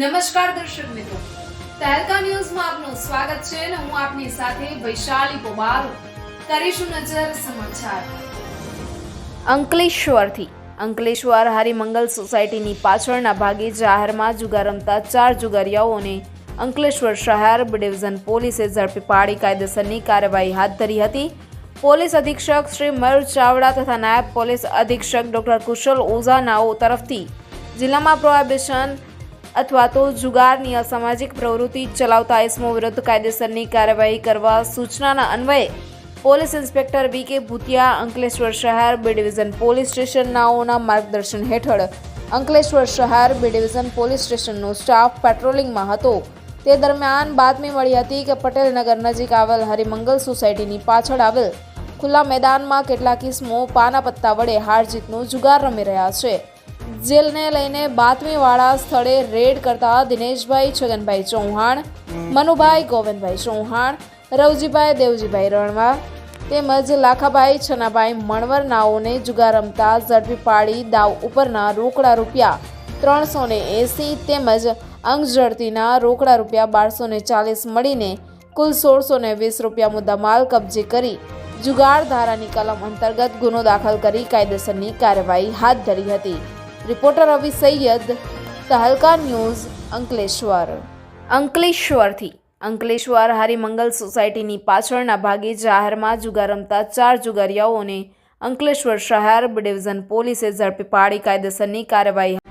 નમસ્કાર દર્શક મિત્રો. તહેલકા ન્યૂઝમાં આપનું સ્વાગત છે અને હું આપની સાથે વૈશાલી પોબારો કરીશું નજર સમાચાર. અંકલેશ્વરથી. અંકલેશ્વર હરિમંગલ સોસાયટીની પાછળના ભાગે જાહેરમાં જુગાર રમતા ચાર જુગારીયાઓને અંકલેશ્વર શહેર ડિવિઝન પોલીસે ઝડપી પાડી કાયદેસરની કાર્યવાહી હાથ ધરી હતી. પોલીસ અધિક્ષક શ્રી મયુર ચાવડા તથા નાયબ પોલીસ અધિક્ષક ડોક્ટર કુશલ ઓઝાનાઓ તરફથી જિલ્લામાં પ્રોહિબિશન અથવા તો જુગારની અસામાજિક પ્રવૃત્તિ ચલાવતા ઇસમો વિરુદ્ધ કાયદેસરની કાર્યવાહી કરવા સૂચનાના અન્વયે પોલીસ ઇન્સ્પેક્ટર વી કે ભૂતિયા, અંકલેશ્વર શહેર બી ડિવિઝન પોલીસ સ્ટેશનનાઓના માર્ગદર્શન હેઠળ અંકલેશ્વર શહેર બી ડિવિઝન પોલીસ સ્ટેશનનો સ્ટાફ પેટ્રોલિંગમાં હતો. તે દરમિયાન બાતમી મળી હતી કે પટેલનગર નજીક આવેલ હરિમંગલ સોસાયટીની પાછળ આવેલ ખુલ્લા મેદાનમાં કેટલાક ઇસમો પાના પત્તા વડે હાર જીતનો જુગાર રમી રહ્યા છે. જેલને લઈને બાતમીવાળા સ્થળે રેડ કરતા દિનેશભાઈ છગનભાઈ ચૌહાણ, મનુભાઈ ગોવિંદભાઈ ચૌહાણ, રવજીભાઈ દેવજીભાઈ રણવા તેમજ લાખાભાઈ છનાભાઈ મણવર નાઓને જુગાર રમતા ઝડપી પાડી દાવ ઉપરના રોકડા રૂપિયા ત્રણસો ને એંસી તેમજ અંગ ઝડતીના રોકડા રૂપિયા બારસો ને ચાલીસ મળીને કુલ સોળસો ને વીસ રૂપિયા મુદ્દામાલ કબજે કરી જુગાર ધારાની કલમ અંતર્ગત ગુનો દાખલ કરી કાયદેસરની કાર્યવાહી હાથ ધરી હતી. Reporter Ravi Sayyed Tehelka news, Ankleshwar. અંકલેશ્વરથી. Ankleshwar Harimangal સોસાયટીની પાછળના ભાગે જાહેરમાં જુગાર રમતા ચાર જુગારીયાઓને અંકલેશ્વર શહેર ડિવિઝન પોલીસે ઝડપી પાડી કાયદેસરની કાર્યવાહી